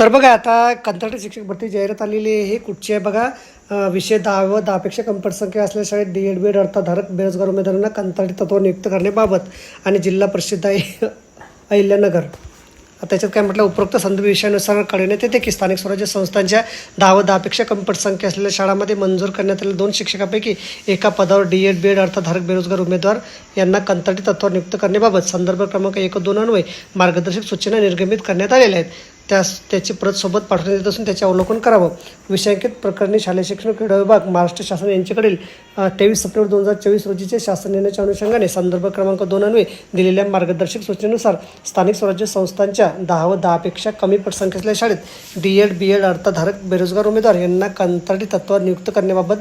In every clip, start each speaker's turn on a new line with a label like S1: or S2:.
S1: तर बघा आता कंत्राटी शिक्षक भरती जाहिरात आलेली आहे. हे कुठची आहे बघा? विषय दहा व दहापेक्षा कमी पटसंख्या असलेल्या शाळेत डी एड बी एड अर्थधारक बेरोजगार उमेदवारांना कंत्राटी तत्व नियुक्त करण्याबाबत आणि जिल्हा परिषद आहे अहिल्यानगर. त्याच्यात काय म्हटलं उपरोक्त संदर्भ विषयानुसार कळविण्यात येते की स्थानिक स्वराज्य संस्थांच्या दहा व दहापेक्षा कमी पटसंख्या असलेल्या शाळांमध्ये मंजूर करण्यात आलेल्या दोन शिक्षकापैकी एका पदावर डी एड बी एड अर्थधारक बेरोजगार उमेदवार यांना कंत्राटी तत्वावर नियुक्त करण्याबाबत संदर्भ क्रमांक एक दोन अन्वय मार्गदर्शक सूचना निर्गमित करण्यात आलेल्या आहेत. त्यास त्याची प्रत सोबत पाठवण्यात येत असून त्याचे अवलोकन करावं. विषयांकित प्रकरणी शालेय शिक्षण क्रीडा विभाग महाराष्ट्र शासन यांच्याकडील तेवीस सप्टेंबर दोन हजार चोवीस रोजीचे शासन निर्णयाच्या अनुषंगाने संदर्भ क्रमांक दोन अन्वे दिलेल्या मार्गदर्शक सूचनेनुसार स्थानिक स्वराज्य संस्थांच्या दहा व दहापेक्षा कमी पटसंख्येतल्या शाळेत डी एड बी एड अर्थधारक बेरोजगार उमेदवार यांना कंत्राटी तत्वावर नियुक्त करण्याबाबत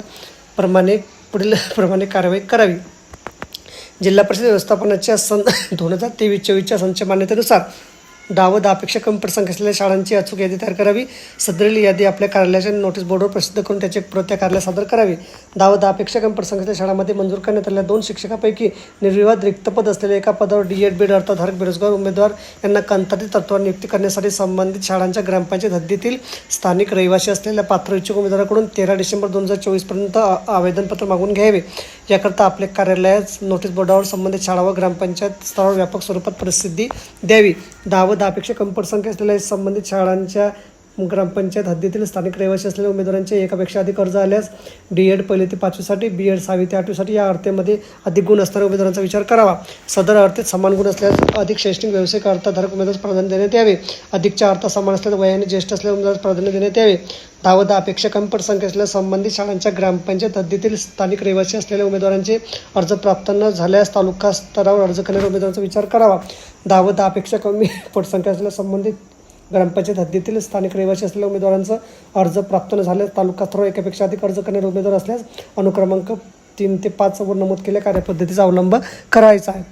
S1: प्रमाणे पुढील प्रमाणे कारवाई करावी. जिल्हा परिषद व्यवस्थापनाच्या सन दोन हजार तेवीस चोवीसच्या संच मान्यतेनुसार दहा व दहापेक्षा कमी पटसंख्या असलेल्या शाळांची अचूक यादी तयार करावी. सदरील यादी आपल्या कार्यालयाच्या नोटीस बोर्डवर प्रसिद्ध करून त्याची एक प्रत त्या कार्यालयात सादर करावी. दहा व दहापेक्षा कमी पटसंख्या असलेल्या शाळांमध्ये मंजूर करण्यात आलेल्या दोन शिक्षकापैकी निर्विवाद रिक्त पद असलेल्या एका पदावर डी एड बीड अर्थधारक बेरोजगार उमेदवार यांना कंत्राटी तत्वावर नियुक्ती करण्यासाठी संबंधित शाळांच्या ग्रामपंचायत हद्दीतील स्थानिक रहिवासी असलेल्या पात्र इच्छुक उमेदवाराकडून तेरा डिसेंबर दोन हजार चोवीसपर्यंत आवेदनपत्र मागून घ्यावे. याकरता आपल्या कार्यालयात नोटीस बोर्डावर संबंधित शाळा व ग्रामपंचायत स्तरावर व्यापक स्वरूपात प्रसिद्धी द्यावी. दहा व दहापेक्षा कमी पटसंख्या असलेल्या संबंधित शाळांच्या ग्रामपंचायत हद्दीतील स्थानिक रहिवासी असलेल्या उमेदवारांचे एकापेक्षा अधिक अर्ज आल्यास डी एड पहिले ते पाचवीसाठी बी एड सहावी ते आठवीसाठी या अर्थेमध्ये अधिक गुण असणाऱ्या उमेदवारांचा विचार करावा. सदर अर्थेत समान गुण असल्यास अधिक शैक्षणिक व्यावसायिक अर्थधारक उमेदवारास प्राधान्य देण्यात यावे. अधिकच्या अर्थ समान असल्यास वयाने ज्येष्ठ असलेल्या उमेदवारास प्राधान्य देण्यात यावे. दहा अपेक्षा कमी पटसंख्या असलेल्या संबंधित शाळांच्या ग्रामपंचायत हद्दीतील स्थानिक रहिवासी असलेल्या उमेदवारांचे अर्ज प्राप्त न झाल्यास तालुका स्तरावर अर्ज करणाऱ्या उमेदवारांचा विचार करावा. दहा अपेक्षा कमी पटसंख्या असलेल्या संबंधित ग्रामपंचायत हद्दीतील स्थानिक रहिवासी असलेल्या उमेदवारांचा अर्ज प्राप्त न झाल्यास तालुका स्तरावर एकापेक्षा अधिक अर्ज करणारे उमेदवार असल्यास अनुक्रमांक तीन ते पाच वर नमूद केलेल्या कार्यपद्धतीचा अवलंब करायचा आहे.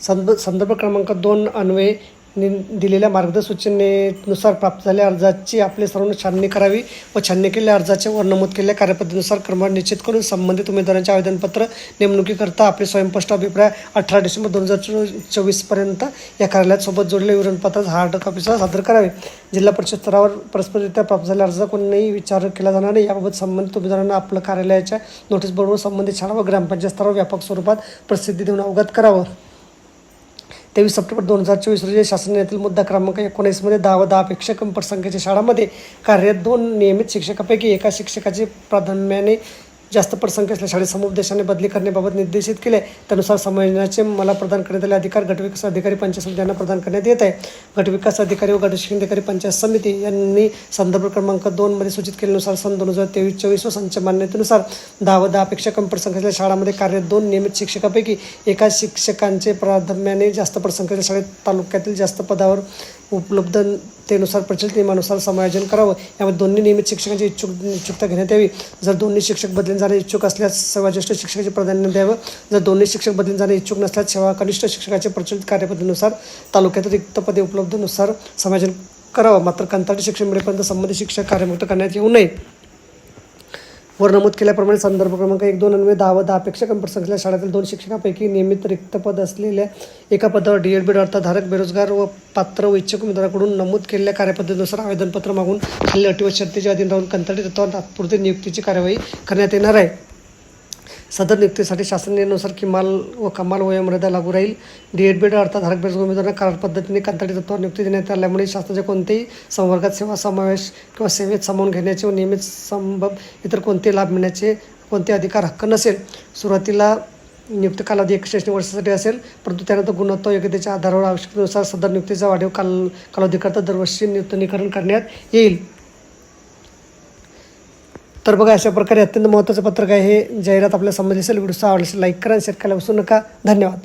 S1: संद संदर्भ क्रमांक दोन अन्वये नि दिलेल्या मार्गदर्शक सूचनेनुसार प्राप्त झालेल्या अर्जाची आपले सर्वांना छाननी करावी व छाननी केलेल्या अर्जाचे वर नमूद केलेल्या कार्यपद्धतीनुसार क्रमांक निश्चित करून संबंधित उमेदवारांचे आवेदनपत्र नेमणुकीकरता आपले स्वयंस्पष्ट अभिप्राय अठरा डिसेंबर दोन हजार चोवीसपर्यंत या कार्यालयात सोबत जोडलेले विवरणपत्र हार्ड कॉपीसह सादर करावे. जिल्हा परिषद स्तरावर परस्पररित्या प्राप्त झालेल्या अर्ज कोणीही विचार केला जाणार नाही. याबाबत संबंधित उमेदवारांना आपलं कार्यालयाच्या नोटीस बोर्डवर संबंधित शाळा व ग्रामपंचायत स्तरावर व्यापक स्वरूपात प्रसिद्धी देऊन अवगत करावं. तेवीस सप्टेंबर दोन हजार चोवीस रोजी शासन निर्णयातील मुद्दा क्रमांक एकोणीसमध्ये दहा व दहापेक्षा कमी पटसंख्येच्या शाळांमध्ये कार्यरत दोन नियमित शिक्षकापैकी एका शिक्षकाचे प्राधान्याने जास्त पटसंख्या असल्या शाळेत समुपदेशाने बदली करण्याबाबत निर्देशित केले. त्यानुसार संयोजनाचे मला प्रदान करण्यात आले. अधिकार गटविकास अधिकारी पंचायत समिती यांना प्रदान करण्यात येत आहे. गटविकास अधिकारी व गटशिक्षण अधिकारी पंचायत समिती यांनी संदर्भ क्रमांक दोनमध्ये सूचित केल्यानुसार सन दोन हजार तेवीस चोवीस व संच मान्यतेनुसार दहा व दहापेक्षा कमी पटसंख्या असलेल्या शाळांमध्ये कार्यरत दोन नियमित शिक्षकापैकी एका शिक्षकांचे प्राधान्याने जास्त पटसंख्येच्या शाळेत तालुक्यातील जास्त पदावर उपलब्ध तेनुसार प्रचलित नियमानुसार समायोजन करावं. यामध्ये दोन्ही नियमित शिक्षकांची इच्छुक इच्छुकता घेण्यात यावी. जर दोन्ही शिक्षक बदलून जाणे इच्छुक असल्यास सेवा ज्येष्ठ शिक्षकाचे प्राधान्य द्यावं. जर दोन्ही शिक्षक बदलून जाणे इच्छुक नसल्यास सेवा कनिष्ठ शिक्षकाचे प्रचलित कार्यपद्धतीनुसार तालुक्यातील रिक्त पदे उपलब्धनुसार समायोजन करावं. मात्र कंत्राटी शिक्षण मिळेपर्यंत संबंधित शिक्षक कार्यमुक्त करण्यात येऊ नये. वर नमूद केल्याप्रमाणे संदर्भ क्रमांक एक दोन अन्वये दहा व दहापेक्षा कमी संख्येच्या शाळेतील दोन शिक्षकांपैकी नियमित रिक्त पद असलेल्या एका पदावर डी एड बीड अर्थधारक बेरोजगार व पात्र व इच्छुक उमेदवाराकडून नमूद केलेल्या कार्यपद्धतीनुसार आवेदनपत्र मागून खाली अटी व शर्तीच्या अधीन राहून कंत्राटी तत्वावर तात्पुरती नियुक्तीची कार्यवाही करण्यात येणार आहे. सदर नियुक्तीसाठी शासन निर्णयानुसार किमाल व कमाल वयोमर्यादा लागू राहील. डी एड बीड अर्थात धारक उमेदवारांना करार पद्धतीने कंत्राटी तत्वावर नियुक्ती देण्यात आल्यामुळे शासनाच्या कोणत्याही संवर्गात सेवा समावेश किंवा सेवेत सामावून घेण्याचे व नियमित संभव इतर कोणते लाभ मिळण्याचे कोणते अधिकार हक्क नसेल. सुरुवातीला नियुक्त कालावधी एक शैक्षणिक वर्षासाठी असेल परंतु त्यानंतर गुणवत्ता योग्यतेच्या आधारावर आवश्यकतेनुसार सदर नियुक्तीचा वाढीव काल कालावधीकरता दरवर्षी नूतनीकरण करण्यात येईल. तर बघा अशा प्रकारे अत्यंत महत्त्वाचं पत्रक आहे हे जाहिरात आपल्याला समजली असेल व्हिडिओ आवडली असेल लाईक करा आणि शेअर करायला विसरू नका. धन्यवाद.